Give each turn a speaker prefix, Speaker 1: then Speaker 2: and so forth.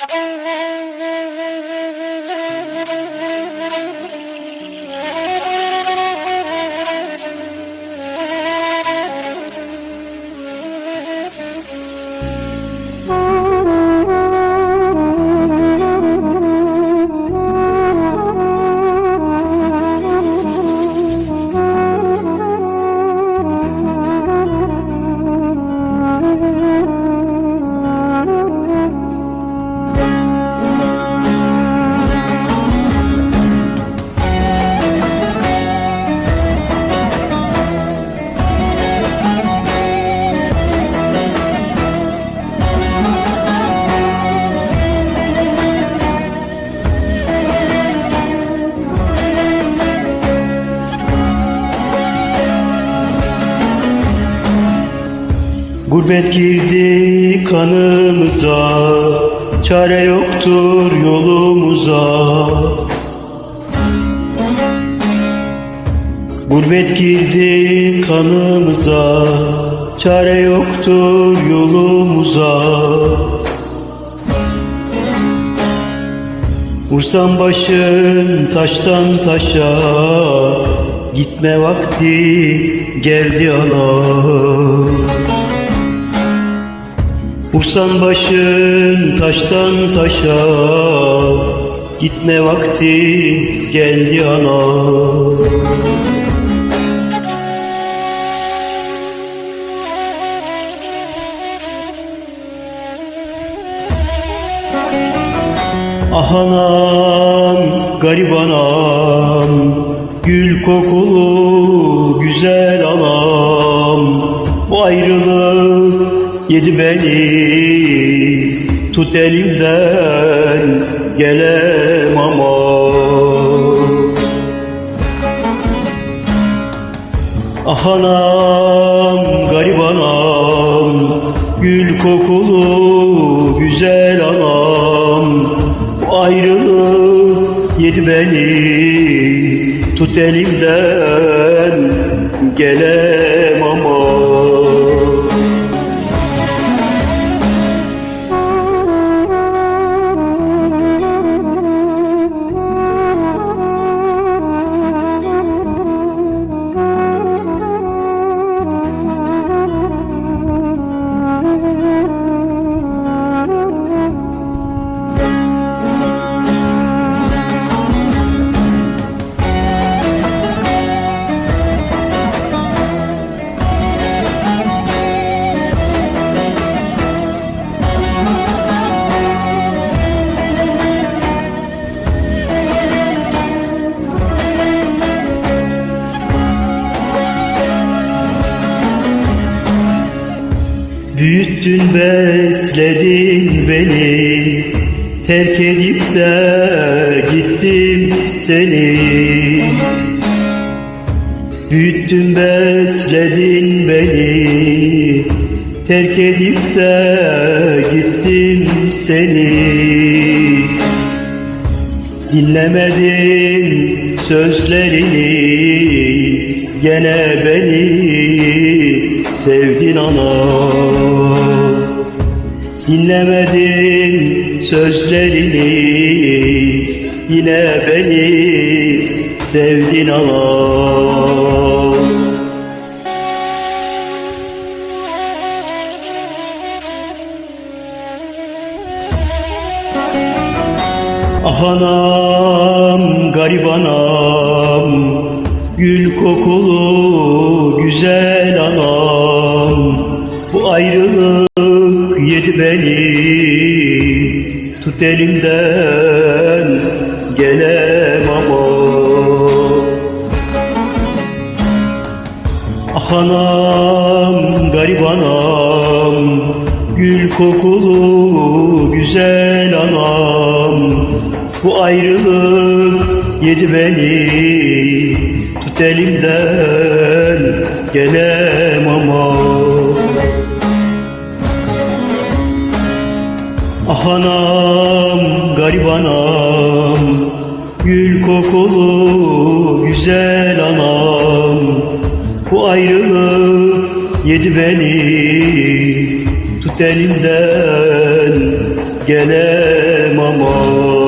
Speaker 1: Oh. Gurbet girdi kanımıza Çare yoktur yolumuza. Gurbet girdi kanımıza Çare yoktur yolumuza. Vursan başın taştan taşa Gitme vakti geldi ana Vursan başın taştan taşa Gitme vakti geldi ana Ah anam, garip anam Gül kokulu güzel anam. Bu ayrılık yedi beni Tut elimden gelem ama. Ah anam, garip anam Gül kokulu güzel anam. Bu ayrılık yedi beni Tut elimden gelem Büyüttün besledin beni. Terk edip de gittim seni. Büyüttün besledin beni. Terk edip de gittim seni Dinlemedin sözlerini Gene beni sevdin ana. Dinlemedin sözlerini Yine beni sevdin ana Ah anam, garip anam. Gül kokulu güzel anam. Bu ayrılık yedi beni. Tut elimden gelem ama. Ah anam, garip anam. Gül kokulu güzel anam Bu ayrılık yedi beni. Tut elimden gelem ama. Ah anam, garip anam. Gül kokulu güzel anam. Bu ayrılık yedi beni. Tut elimden gelem aman